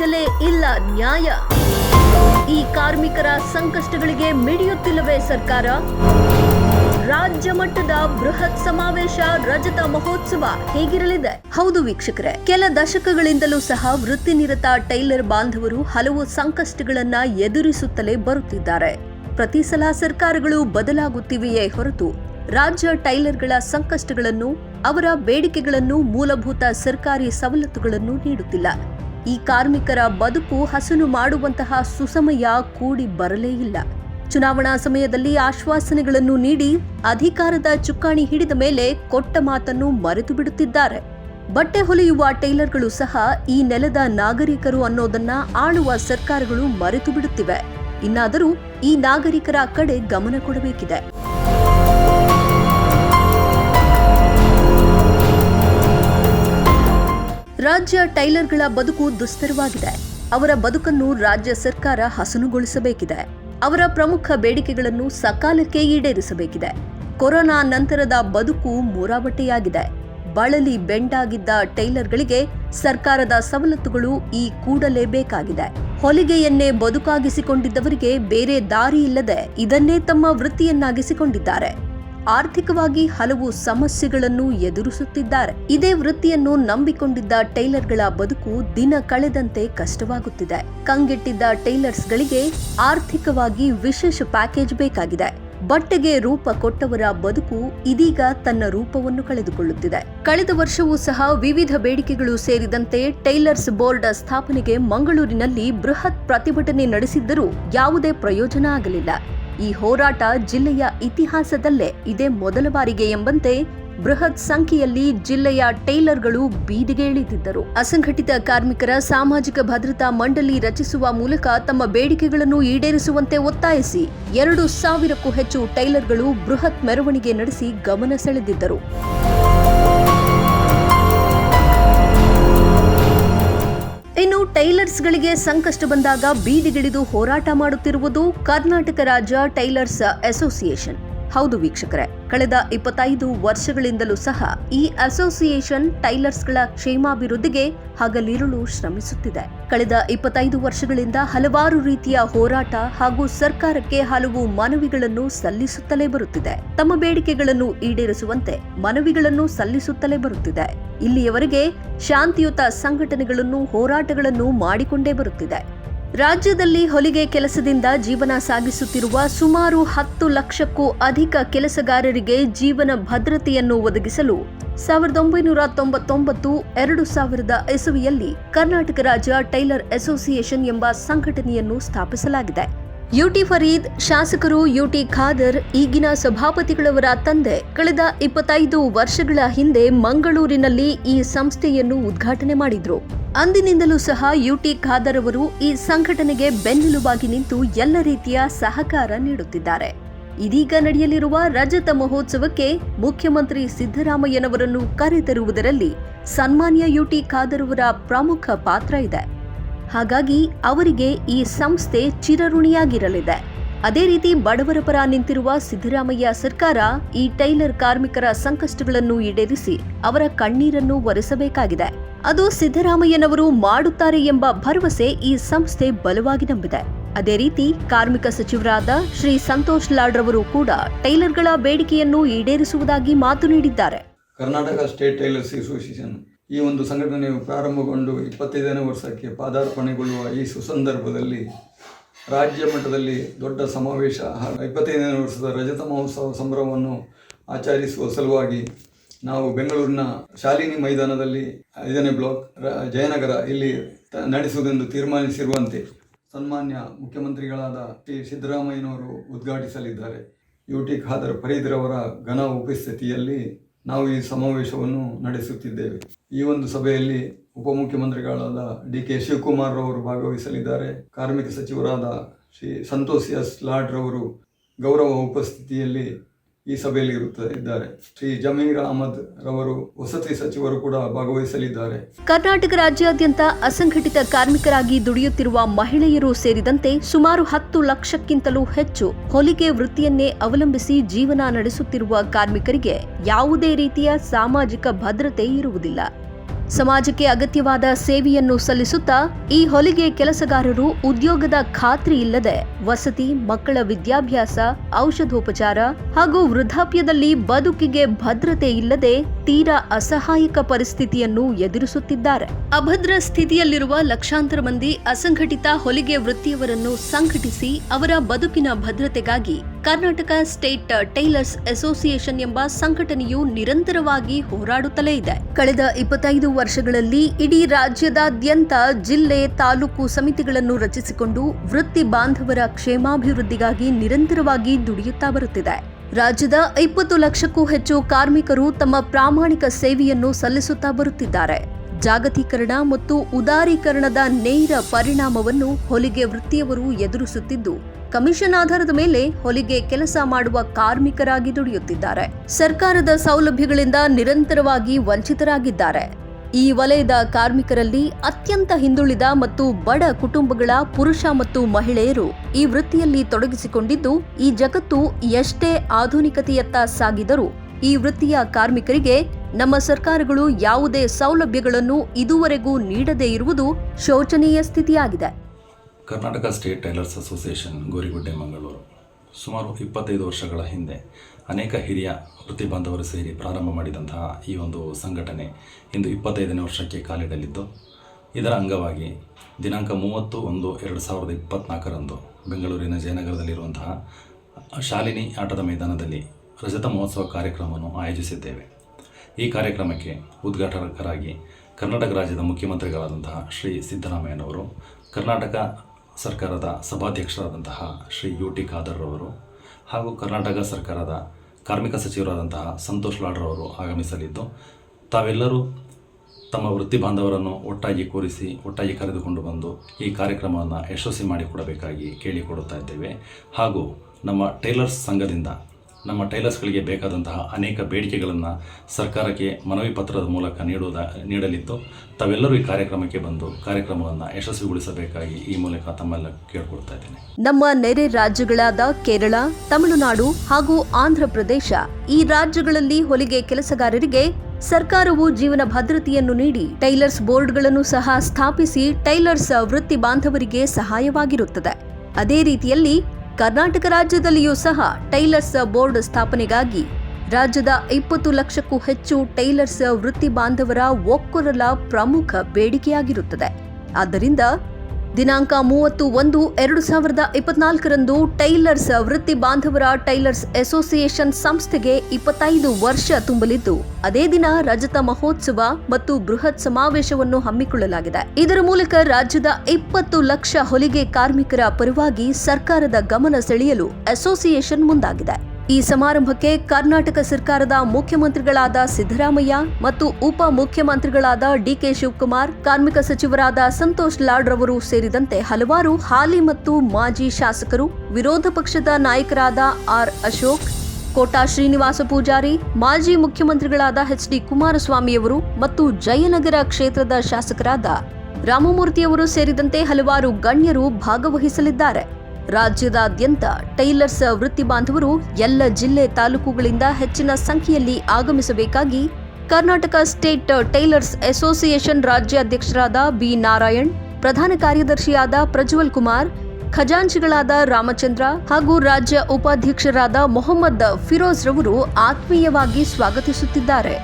ಸಿಗಲೇ ಇಲ್ಲ ನ್ಯಾಯ. ಈ ಕಾರ್ಮಿಕರ ಸಂಕಷ್ಟಗಳಿಗೆ ಮಿಡಿಯುತ್ತಿಲ್ಲವೇ ಸರ್ಕಾರ? ರಾಜ್ಯ ಮಟ್ಟದ ಬೃಹತ್ ಸಮಾವೇಶ, ರಜತ ಮಹೋತ್ಸವ ಹೇಗಿರಲಿದೆ? ಹೌದು ವೀಕ್ಷಕರೇ, ಕೆಲ ದಶಕಗಳಿಂದಲೂ ಸಹ ವೃತ್ತಿನಿರತ ಟೈಲರ್ ಬಾಂಧವರು ಹಲವು ಸಂಕಷ್ಟಗಳನ್ನ ಎದುರಿಸುತ್ತಲೇ ಬರುತ್ತಿದ್ದಾರೆ. ಪ್ರತಿ ಸಲ ಸರ್ಕಾರಗಳು ಬದಲಾಗುತ್ತಿವೆಯೇ ಹೊರತು, ರಾಜ್ಯ ಟೈಲರ್ಗಳ ಸಂಕಷ್ಟಗಳನ್ನು, ಅವರ ಬೇಡಿಕೆಗಳನ್ನು ಮೂಲಭೂತ ಸರ್ಕಾರಿ ಸವಲತ್ತುಗಳನ್ನು ನೀಡುತ್ತಿಲ್ಲ. ಈ ಕಾರ್ಮಿಕರ ಬದುಕು ಹಸನು ಮಾಡುವಂತಹ ಸುಸಮಯ ಕೂಡಿ ಬರಲೇ ಇಲ್ಲ. ಚುನಾವಣಾ ಸಮಯದಲ್ಲಿ ಆಶ್ವಾಸನೆಗಳನ್ನು ನೀಡಿ ಅಧಿಕಾರದ ಚುಕ್ಕಾಣಿ ಹಿಡಿದ ಮೇಲೆ ಕೊಟ್ಟ ಮಾತನ್ನು ಮರೆತು ಬಿಡುತ್ತಿದ್ದಾರೆ. ಬಟ್ಟೆ ಹೊಲಿಯುವ ಟೈಲರ್ಗಳು ಸಹ ಈ ನೆಲದ ನಾಗರಿಕರು ಅನ್ನೋದನ್ನ ಆಳುವ ಸರ್ಕಾರಗಳು ಮರೆತು ಬಿಡುತ್ತಿವೆ. ಇನ್ನಾದರೂ ಈ ನಾಗರಿಕರ ಕಡೆ ಗಮನ ಕೊಡಬೇಕಿದೆ. ರಾಜ್ಯ ಟೈಲರ್ಗಳ ಬದುಕು ದುಸ್ತರವಾಗಿದೆ. ಅವರ ಬದುಕನ್ನು ರಾಜ್ಯ ಸರ್ಕಾರ ಹಸನುಗೊಳಿಸಬೇಕಿದೆ. ಅವರ ಪ್ರಮುಖ ಬೇಡಿಕೆಗಳನ್ನು ಸಕಾಲಕ್ಕೆ ಈಡೇರಿಸಬೇಕಿದೆ. ಕೊರೋನಾ ನಂತರದ ಬದುಕು ಮೂರಾಬಟ್ಟೆಯಾಗಿದೆ ಬಳಲಿ ಬೆಂಡಾಗಿದ್ದ ಟೈಲರ್ಗಳಿಗೆ ಸರ್ಕಾರದ ಸವಲತ್ತುಗಳು ಈ ಕೂಡಲೇ ಬೇಕಾಗಿದೆ. ಹೊಲಿಗೆಯನ್ನೇ ಬದುಕಾಗಿಸಿಕೊಂಡಿದ್ದವರಿಗೆ ಬೇರೆ ದಾರಿ ಇಲ್ಲದೆ ಇದನ್ನೇ ತಮ್ಮ ವೃತ್ತಿಯನ್ನಾಗಿಸಿಕೊಂಡಿದ್ದಾರೆ. ಆರ್ಥಿಕವಾಗಿ ಹಲವು ಸಮಸ್ಯೆಗಳನ್ನು ಎದುರಿಸುತ್ತಿದ್ದಾರೆ. ಇದೇ ವೃತ್ತಿಯನ್ನು ನಂಬಿಕೊಂಡಿದ್ದ ಟೈಲರ್ಗಳ ಬದುಕು ದಿನ ಕಳೆದಂತೆ ಕಷ್ಟವಾಗುತ್ತಿದೆ. ಕಂಗೆಟ್ಟಿದ್ದ ಟೈಲರ್ಸ್ಗಳಿಗೆ ಆರ್ಥಿಕವಾಗಿ ವಿಶೇಷ ಪ್ಯಾಕೇಜ್ ಬೇಕಾಗಿದೆ. ಬಟ್ಟೆಗೆ ರೂಪ ಕೊಟ್ಟವರ ಬದುಕು ಇದೀಗ ತನ್ನ ರೂಪವನ್ನು ಕಳೆದುಕೊಳ್ಳುತ್ತಿದೆ. ಕಳೆದ ವರ್ಷವೂ ಸಹ ವಿವಿಧ ಬೇಡಿಕೆಗಳು ಸೇರಿದಂತೆ ಟೈಲರ್ಸ್ ಬೋರ್ಡ್ ಸ್ಥಾಪನೆಗೆ ಮಂಗಳೂರಿನಲ್ಲಿ ಬೃಹತ್ ಪ್ರತಿಭಟನೆ ನಡೆಸಿದ್ದರೂ ಯಾವುದೇ ಪ್ರಯೋಜನ ಆಗಲಿಲ್ಲ. ಈ ಹೋರಾಟ ಜಿಲ್ಲೆಯ ಇತಿಹಾಸದಲ್ಲೇ ಇದೇ ಮೊದಲ ಬಾರಿಗೆ ಎಂಬಂತೆ ಬೃಹತ್ ಸಂಖ್ಯೆಯಲ್ಲಿ ಜಿಲ್ಲೆಯ ಟೈಲರ್ಗಳು ಬೀದಿಗೆ ಇಳಿದಿದ್ದರು. ಅಸಂಘಟಿತ ಕಾರ್ಮಿಕರ ಸಾಮಾಜಿಕ ಭದ್ರತಾ ಮಂಡಳಿ ರಚಿಸುವ ಮೂಲಕ ತಮ್ಮ ಬೇಡಿಕೆಗಳನ್ನು ಈಡೇರಿಸುವಂತೆ ಒತ್ತಾಯಿಸಿ ಎರಡು ಸಾವಿರಕ್ಕೂ ಹೆಚ್ಚು ಟೈಲರ್ಗಳು ಬೃಹತ್ ಮೆರವಣಿಗೆ ನಡೆಸಿ ಗಮನ ಸೆಳೆದಿದ್ದರು. ಟೈಲರ್ಸ್ಗಳಿಗೆ ಸಂಕಷ್ಟ ಬಂದಾಗ ಬೀದಿಗಿಳಿದು ಹೋರಾಟ ಮಾಡುತ್ತಿರುವುದು ಕರ್ನಾಟಕ ರಾಜ್ಯ ಟೈಲರ್ಸ್ ಅಸೋಸಿಯೇಷನ್. ಹೌದು ವೀಕ್ಷಕರೇ, ಕಳೆದ ಇಪ್ಪತ್ತೈದು ವರ್ಷಗಳಿಂದಲೂ ಸಹ ಈ ಅಸೋಸಿಯೇಷನ್ ಟೈಲರ್ಸ್ಗಳ ಕ್ಷೇಮಾಭಿವೃದ್ಧಿಗೆ ಹಗಲಿರುಳು ಶ್ರಮಿಸುತ್ತಿದೆ. ಕಳೆದ ಇಪ್ಪತ್ತೈದು ವರ್ಷಗಳಿಂದ ಹಲವಾರು ರೀತಿಯ ಹೋರಾಟ ಹಾಗೂ ಸರ್ಕಾರಕ್ಕೆ ಹಲವು ಮನವಿಗಳನ್ನು ಸಲ್ಲಿಸುತ್ತಲೇ ಬರುತ್ತಿದೆ. ತಮ್ಮ ಬೇಡಿಕೆಗಳನ್ನು ಈಡೇರಿಸುವಂತೆ ಮನವಿಗಳನ್ನು ಸಲ್ಲಿಸುತ್ತಲೇ ಬರುತ್ತಿದೆ. ಇಲ್ಲಿಯವರೆಗೆ ಶಾಂತಿಯುತ ಸಂಘಟನೆಗಳನ್ನು, ಹೋರಾಟಗಳನ್ನು ಮಾಡಿಕೊಂಡೇ ಬರುತ್ತಿದೆ. ರಾಜ್ಯದಲ್ಲಿ ಹೊಲಿಗೆ ಕೆಲಸದಿಂದ ಜೀವನ ಸಾಗಿಸುತ್ತಿರುವ ಸುಮಾರು ಹತ್ತು ಲಕ್ಷಕ್ಕೂ ಅಧಿಕ ಕೆಲಸಗಾರರಿಗೆ ಜೀವನ ಭದ್ರತೆಯನ್ನು ಒದಗಿಸಲು ಸಾವಿರದ ಒಂಬೈನೂರ ತೊಂಬತ್ತೊಂಬತ್ತು ಎರಡು ಸಾವಿರದ ಇಸವಿಯಲ್ಲಿ ಕರ್ನಾಟಕ ರಾಜ್ಯ ಟೈಲರ್ ಅಸೋಸಿಯೇಷನ್ ಎಂಬ ಸಂಘಟನೆಯನ್ನು ಸ್ಥಾಪಿಸಲಾಗಿದೆ. ಯುಟಿ ಫರೀದ್, ಶಾಸಕರು ಯುಟಿ ಖಾದರ್, ಈಗಿನ ಸಭಾಪತಿಗಳವರ ತಂದೆ. ಕಳೆದ ಇಪ್ಪತ್ತೈದು ವರ್ಷಗಳ ಹಿಂದೆ ಮಂಗಳೂರಿನಲ್ಲಿ ಈ ಸಂಸ್ಥೆಯನ್ನು ಉದ್ಘಾಟನೆ ಮಾಡಿದ್ರು. ಅಂದಿನಿಂದಲೂ ಸಹ ಯುಟಿ ಖಾದರ್ ಅವರು ಈ ಸಂಘಟನೆಗೆ ಬೆನ್ನೆಲುಬಾಗಿ ನಿಂತು ಎಲ್ಲ ರೀತಿಯ ಸಹಕಾರ ನೀಡುತ್ತಿದ್ದಾರೆ. ಇದೀಗ ನಡೆಯಲಿರುವ ರಜತ ಮಹೋತ್ಸವಕ್ಕೆ ಮುಖ್ಯಮಂತ್ರಿ ಸಿದ್ದರಾಮಯ್ಯನವರನ್ನು ಕರೆತರುವುದರಲ್ಲಿ ಸನ್ಮಾನ್ಯ ಯುಟಿ ಖಾದರ್ ಅವರ ಪ್ರಮುಖ ಪಾತ್ರ ಇದೆ. ಹಾಗಾಗಿ ಅವರಿಗೆ ಈ ಸಂಸ್ಥೆ ಚಿರಋಣಿಯಾಗಿರಲಿದೆ. ಅದೇ ರೀತಿ ಬಡವರ ಪರ ನಿಂತಿರುವ ಸಿದ್ದರಾಮಯ್ಯ ಸರ್ಕಾರ ಈ ಟೈಲರ್ ಕಾರ್ಮಿಕರ ಸಂಕಷ್ಟಗಳನ್ನು ಈಡೇರಿಸಿ ಅವರ ಕಣ್ಣೀರನ್ನು ಒರೆಸಬೇಕಾಗಿದೆ. ಅದು ಸಿದ್ದರಾಮಯ್ಯನವರು ಮಾಡುತ್ತಾರೆ ಎಂಬ ಭರವಸೆ ಈ ಸಂಸ್ಥೆ ಬಲವಾಗಿ ನಂಬಿದೆ. ಅದೇ ರೀತಿ ಕಾರ್ಮಿಕ ಸಚಿವರಾದ ಶ್ರೀ ಸಂತೋಷ್ ಲಾಡ್ರವರು ಕೂಡ ಟೈಲರ್ಗಳ ಬೇಡಿಕೆಯನ್ನು ಈಡೇರಿಸುವುದಾಗಿ ಮಾತು ನೀಡಿದ್ದಾರೆ. ಕರ್ನಾಟಕ ಸ್ಟೇಟ್ ಟೈಲರ್ಸ್ ಅಸೋಸಿಯೇಷನ್ ಈ ಒಂದು ಸಂಘಟನೆಯು ಪ್ರಾರಂಭಗೊಂಡು ಇಪ್ಪತ್ತೈದನೇ ವರ್ಷಕ್ಕೆ ಪಾದಾರ್ಪಣೆಗೊಳ್ಳುವ ಈ ಸುಸಂದರ್ಭದಲ್ಲಿ ರಾಜ್ಯ ಮಟ್ಟದಲ್ಲಿ ದೊಡ್ಡ ಸಮಾವೇಶ ಹಾಗೂ ಇಪ್ಪತ್ತೈದನೇ ವರ್ಷದ ರಜತ ಮಹೋತ್ಸವ ಸಂಭ್ರಮವನ್ನು ಆಚರಿಸುವ ಸಲುವಾಗಿ ನಾವು ಬೆಂಗಳೂರಿನ ಶಾಲಿನಿ ಮೈದಾನದಲ್ಲಿ ಐದನೇ ಬ್ಲಾಕ್ ಜಯನಗರ ಇಲ್ಲಿ ನಡೆಸುವುದೆಂದು ತೀರ್ಮಾನಿಸಿರುವಂತೆ ಸನ್ಮಾನ್ಯ ಮುಖ್ಯಮಂತ್ರಿಗಳಾದ ಟಿ ಸಿದ್ದರಾಮಯ್ಯನವರು ಉದ್ಘಾಟಿಸಲಿದ್ದಾರೆ. ಯು ಟಿ ಖಾದರ್ ಫರೀದ್ರವರ ಘನ ಉಪಸ್ಥಿತಿಯಲ್ಲಿ ನಾವು ಈ ಸಮಾವೇಶವನ್ನು ನಡೆಸುತ್ತಿದ್ದೇವೆ. ಈ ಒಂದು ಸಭೆಯಲ್ಲಿ ಉಪಮುಖ್ಯಮಂತ್ರಿಗಳಾದ ಡಿ ಕೆ ಶಿವಕುಮಾರ್ ಅವರು ಭಾಗವಹಿಸಲಿದ್ದಾರೆ. ಕಾರ್ಮಿಕ ಸಚಿವರಾದ ಶ್ರೀ ಸಂತೋಷ್ ಎಸ್ ಲಾಡ್ ರವರು ಗೌರವ ಉಪಸ್ಥಿತಿಯಲ್ಲಿ ಈ ಸಭೆಯಲ್ಲಿ ಇರುತ್ತದೆ ಇದ್ದಾರೆ. ಶ್ರೀ ಜಮೀರ್ ಅಹಮದ್ ರವರು ವಸತಿ ಸಚಿವರು ಕೂಡ ಭಾಗವಹಿಸಲಿದ್ದಾರೆ. ಕರ್ನಾಟಕ ರಾಜ್ಯಾದ್ಯಂತ ಅಸಂಘಟಿತ ಕಾರ್ಮಿಕರಾಗಿ ದುಡಿಯುತ್ತಿರುವ ಮಹಿಳೆಯರು ಸೇರಿದಂತೆ ಸುಮಾರು ಹತ್ತು ಲಕ್ಷಕ್ಕಿಂತಲೂ ಹೆಚ್ಚು ಹೊಲಿಗೆ ವೃತ್ತಿಯನ್ನೇ ಅವಲಂಬಿಸಿ ಜೀವನ ನಡೆಸುತ್ತಿರುವ ಕಾರ್ಮಿಕರಿಗೆ ಯಾವುದೇ ರೀತಿಯ ಸಾಮಾಜಿಕ ಭದ್ರತೆ ಇರುವುದಿಲ್ಲ. ಸಮಾಜಕ್ಕೆ ಅಗತ್ಯವಾದ ಸೇವೆಯನ್ನು ಸಲ್ಲಿಸುತ್ತಾ ಈ ಹೊಲಿಗೆ ಕೆಲಸಗಾರರು ಉದ್ಯೋಗದ ಖಾತ್ರಿ ಇಲ್ಲದೆ ವಸತಿ, ಮಕ್ಕಳ ವಿದ್ಯಾಭ್ಯಾಸ, ಔಷಧೋಪಚಾರ ಹಾಗೂ ವೃದ್ಧಾಪ್ಯದಲ್ಲಿ ಬದುಕಿಗೆ ಭದ್ರತೆ ಇಲ್ಲದೆ ತೀರಾ ಅಸಹಾಯಕ ಪರಿಸ್ಥಿತಿಯನ್ನು ಎದುರಿಸುತ್ತಿದ್ದಾರೆ. ಅಭದ್ರ ಸ್ಥಿತಿಯಲ್ಲಿರುವ ಲಕ್ಷಾಂತರ ಮಂದಿ ಅಸಂಘಟಿತ ಹೊಲಿಗೆ ವೃತ್ತಿಯವರನ್ನು ಸಂಘಟಿಸಿ ಅವರ ಬದುಕಿನ ಭದ್ರತೆಗಾಗಿ ಕರ್ನಾಟಕ ಸ್ಟೇಟ್ ಟೈಲರ್ಸ್ ಅಸೋಸಿಯೇಷನ್ ಎಂಬ ಸಂಘಟನೆಯು ನಿರಂತರವಾಗಿ ಹೋರಾಡುತ್ತಲೇ ಇದೆ. ಕಳೆದ ಇಪ್ಪತ್ತೈದು ವರ್ಷಗಳಲ್ಲಿ ಇಡೀ ರಾಜ್ಯದಾದ್ಯಂತ ಜಿಲ್ಲೆ, ತಾಲೂಕು ಸಮಿತಿಗಳನ್ನು ರಚಿಸಿಕೊಂಡು ವೃತ್ತಿ ಬಾಂಧವರ ಕ್ಷೇಮಾಭಿವೃದ್ಧಿಗಾಗಿ ನಿರಂತರವಾಗಿ ದುಡಿಯುತ್ತಾ ಬರುತ್ತಿದೆ. ರಾಜ್ಯದ ಇಪ್ಪತ್ತು ಲಕ್ಷಕ್ಕೂ ಹೆಚ್ಚು ಕಾರ್ಮಿಕರು ತಮ್ಮ ಪ್ರಾಮಾಣಿಕ ಸೇವೆಯನ್ನು ಸಲ್ಲಿಸುತ್ತಾ ಬರುತ್ತಿದ್ದಾರೆ. ಜಾಗತೀಕರಣ ಮತ್ತು ಉದಾರೀಕರಣದ ನೇರ ಪರಿಣಾಮವನ್ನು ಹೊಲಿಗೆ ವೃತ್ತಿಯವರು ಎದುರಿಸುತ್ತಿದ್ದು ಕಮಿಷನ್ ಆಧಾರದ ಮೇಲೆ ಹೊಲಿಗೆ ಕೆಲಸ ಮಾಡುವ ಕಾರ್ಮಿಕರಾಗಿ ದುಡಿಯುತ್ತಿದ್ದಾರೆ. ಸರ್ಕಾರದ ಸೌಲಭ್ಯಗಳಿಂದ ನಿರಂತರವಾಗಿ ವಂಚಿತರಾಗಿದ್ದಾರೆ. ಈ ವಲಯದ ಕಾರ್ಮಿಕರಲ್ಲಿ ಅತ್ಯಂತ ಹಿಂದುಳಿದ ಮತ್ತು ಬಡ ಕುಟುಂಬಗಳ ಪುರುಷ ಮತ್ತು ಮಹಿಳೆಯರು ಈ ವೃತ್ತಿಯಲ್ಲಿ ತೊಡಗಿಸಿಕೊಂಡಿದ್ದು, ಈ ಜಗತ್ತು ಎಷ್ಟೇ ಆಧುನಿಕತೆಯತ್ತ ಸಾಗಿದರೂ ಈ ವೃತ್ತಿಯ ಕಾರ್ಮಿಕರಿಗೆ ನಮ್ಮ ಸರ್ಕಾರಗಳು ಯಾವುದೇ ಸೌಲಭ್ಯಗಳನ್ನು ಇದುವರೆಗೂ ನೀಡದೇ ಇರುವುದು ಶೋಚನೀಯ ಸ್ಥಿತಿಯಾಗಿದೆ. Karnataka state tailors association Gorigudde Mangaluru ಸುಮಾರು ಇಪ್ಪತ್ತೈದು ವರ್ಷಗಳ ಹಿಂದೆ ಅನೇಕ ಹಿರಿಯ ವೃತ್ತಿ ಬಾಂಧವರು ಸೇರಿ ಪ್ರಾರಂಭ ಮಾಡಿದಂತಹ ಈ ಒಂದು ಸಂಘಟನೆ ಇಂದು ಇಪ್ಪತ್ತೈದನೇ ವರ್ಷಕ್ಕೆ ಕಾಲಿಡಲಿದ್ದು, ಇದರ ಅಂಗವಾಗಿ ದಿನಾಂಕ ಮೂವತ್ತು ಒಂದು ಎರಡು ಸಾವಿರದ ಇಪ್ಪತ್ತ್ನಾಲ್ಕರಂದು ಬೆಂಗಳೂರಿನ ಜಯನಗರದಲ್ಲಿರುವಂತಹ ಶಾಲಿನಿ ಆಟದ ಮೈದಾನದಲ್ಲಿ ರಜತ ಮಹೋತ್ಸವ ಕಾರ್ಯಕ್ರಮವನ್ನು ಆಯೋಜಿಸಿದ್ದೇವೆ. ಈ ಕಾರ್ಯಕ್ರಮಕ್ಕೆ ಉದ್ಘಾಟಕರಾಗಿ ಕರ್ನಾಟಕ ರಾಜ್ಯದ ಮುಖ್ಯಮಂತ್ರಿಗಳಾದಂತಹ ಶ್ರೀ ಸಿದ್ದರಾಮಯ್ಯನವರು, ಕರ್ನಾಟಕ ಸರ್ಕಾರದ ಸಭಾಧ್ಯಕ್ಷರಾದಂತಹ ಶ್ರೀ ಯು ಟಿ ಖಾದರ್ ಅವರು ಹಾಗೂ ಕರ್ನಾಟಕ ಸರ್ಕಾರದ ಕಾರ್ಮಿಕ ಸಚಿವರಾದಂತಹ ಸಂತೋಷ್ ಲಾಡ್ರವರು ಆಗಮಿಸಲಿದ್ದು, ತಾವೆಲ್ಲರೂ ತಮ್ಮ ವೃತ್ತಿ ಬಾಂಧವರನ್ನು ಒಟ್ಟಾಗಿ ಕೂರಿಸಿ, ಒಟ್ಟಾಗಿ ಕರೆದುಕೊಂಡು ಬಂದು ಈ ಕಾರ್ಯಕ್ರಮವನ್ನು ಯಶಸ್ವಿ ಮಾಡಿಕೊಡಬೇಕಾಗಿ ಕೇಳಿಕೊಡುತ್ತಾ ಇದ್ದೇವೆ. ಹಾಗೂ ನಮ್ಮ ಟೈಲರ್ಸ್ ಸಂಘದಿಂದ ನಮ್ಮ ಟೈಲರ್ಸ್ಗಳಿಗೆ ಬೇಕಾದಂತಹ ಅನೇಕ ಬೇಡಿಕೆಗಳನ್ನು ಸರ್ಕಾರಕ್ಕೆ ಮನವಿ ಪತ್ರದ ಮೂಲಕ ನೀಡುವುದ ನೀಡಲಿದ್ದು ತಾವೆಲ್ಲರೂ ಈ ಕಾರ್ಯಕ್ರಮಕ್ಕೆ ಬಂದು ಕಾರ್ಯಕ್ರಮವನ್ನು ಯಶಸ್ವಿಗೊಳಿಸಬೇಕಾಗಿ ಈ ಮೂಲಕ ತಮ್ಮೆಲ್ಲ ಕೇಳಿಕೊಳ್ತಾ ಇದ್ದೇನೆ. ನಮ್ಮ ನೆರೆ ರಾಜ್ಯಗಳಾದ ಕೇರಳ, ತಮಿಳುನಾಡು ಹಾಗೂ ಆಂಧ್ರ ಪ್ರದೇಶ ಈ ರಾಜ್ಯಗಳಲ್ಲಿ ಹೊಲಿಗೆ ಕೆಲಸಗಾರರಿಗೆ ಸರ್ಕಾರವು ಜೀವನ ಭದ್ರತೆಯನ್ನು ನೀಡಿ ಟೈಲರ್ಸ್ ಬೋರ್ಡ್ಗಳನ್ನು ಸಹ ಸ್ಥಾಪಿಸಿ ಟೈಲರ್ಸ್ ವೃತ್ತಿ ಬಾಂಧವರಿಗೆ ಸಹಾಯವಾಗಿರುತ್ತದೆ. ಅದೇ ರೀತಿಯಲ್ಲಿ ಕರ್ನಾಟಕ ರಾಜ್ಯದಲ್ಲಿಯೂ ಸಹ ಟೈಲರ್ಸ್ ಬೋರ್ಡ್ ಸ್ಥಾಪನೆಗಾಗಿ ರಾಜ್ಯದ ಇಪ್ಪತ್ತು ಲಕ್ಷಕ್ಕೂ ಹೆಚ್ಚು ಟೈಲರ್ಸ್ ವೃತ್ತಿ ಬಾಂಧವರ ಒಕ್ಕೊರಲ ಪ್ರಮುಖ ಬೇಡಿಕೆಯಾಗಿರುತ್ತದೆ. ಆದ್ದರಿಂದ ದಿನಾಂಕ ಮೂವತ್ತು ಒಂದು ಎರಡು ಸಾವಿರದ ಇಪ್ಪತ್ನಾಲ್ಕರಂದು ಟೈಲರ್ಸ್ ವೃತ್ತಿ ಬಾಂಧವರ ಟೈಲರ್ಸ್ ಅಸೋಸಿಯೇಷನ್ ಸಂಸ್ಥೆಗೆ ಇಪ್ಪತ್ತೈದು ವರ್ಷ ತುಂಬಲಿದ್ದು, ಅದೇ ದಿನ ರಜತ ಮಹೋತ್ಸವ ಮತ್ತು ಬೃಹತ್ ಸಮಾವೇಶವನ್ನು ಹಮ್ಮಿಕೊಳ್ಳಲಾಗಿದೆ. ಇದರ ಮೂಲಕ ರಾಜ್ಯದ ಇಪ್ಪತ್ತು ಲಕ್ಷ ಹೊಲಿಗೆ ಕಾರ್ಮಿಕರ ಪರವಾಗಿ ಸರ್ಕಾರದ ಗಮನ ಸೆಳೆಯಲು ಅಸೋಸಿಯೇಷನ್ ಮುಂದಾಗಿದೆ. ಈ ಸಮಾರಂಭಕ್ಕೆ ಕರ್ನಾಟಕ ಸರ್ಕಾರದ ಮುಖ್ಯಮಂತ್ರಿಗಳಾದ ಸಿದ್ದರಾಮಯ್ಯ ಮತ್ತು ಉಪ ಮುಖ್ಯಮಂತ್ರಿಗಳಾದ ಡಿಕೆ ಶಿವಕುಮಾರ್, ಕಾರ್ಮಿಕ ಸಚಿವರಾದ ಸಂತೋಷ್ ಲಾಡ್ ರವರು ಸೇರಿದಂತೆ ಹಲವಾರು ಹಾಲಿ ಮತ್ತು ಮಾಜಿ ಶಾಸಕರು, ವಿರೋಧ ಪಕ್ಷದ ನಾಯಕರಾದ ಆರ್ ಅಶೋಕ್, ಕೋಟಾ ಶ್ರೀನಿವಾಸ ಪೂಜಾರಿ, ಮಾಜಿ ಮುಖ್ಯಮಂತ್ರಿಗಳಾದ ಎಚ್ ಡಿ ಕುಮಾರಸ್ವಾಮಿಯವರು ಮತ್ತು ಜಯನಗರ ಕ್ಷೇತ್ರದ ಶಾಸಕರಾದ ರಾಮಮೂರ್ತಿಯವರು ಸೇರಿದಂತೆ ಹಲವಾರು ಗಣ್ಯರು ಭಾಗವಹಿಸಲಿದ್ದಾರೆ. ರಾಜ್ಯದಾದ್ಯಂತ ಟೈಲರ್ಸ್ ವೃತ್ತಿ ಬಾಂಧವರು ಎಲ್ಲ ಜಿಲ್ಲೆ ತಾಲೂಕುಗಳಿಂದ ಹೆಚ್ಚಿನ ಸಂಖ್ಯೆಯಲ್ಲಿ ಆಗಮಿಸಬೇಕಾಗಿ ಕರ್ನಾಟಕ ಸ್ಟೇಟ್ ಟೈಲರ್ಸ್ ಅಸೋಸಿಯೇಷನ್ ರಾಜ್ಯಾಧ್ಯಕ್ಷರಾದ ಬಿ ನಾರಾಯಣ್, ಪ್ರಧಾನ ಕಾರ್ಯದರ್ಶಿಯಾದ ಪ್ರಜ್ವಲ್ ಕುಮಾರ್, ಖಜಾಂಚಿಗಳಾದ ರಾಮಚಂದ್ರ ಹಾಗೂ ರಾಜ್ಯ ಉಪಾಧ್ಯಕ್ಷರಾದ ಮೊಹಮ್ಮದ್ ಫಿರೋಜ್ ರವರು ಆತ್ಮೀಯವಾಗಿ ಸ್ವಾಗತಿಸುತ್ತಿದ್ದಾರೆ.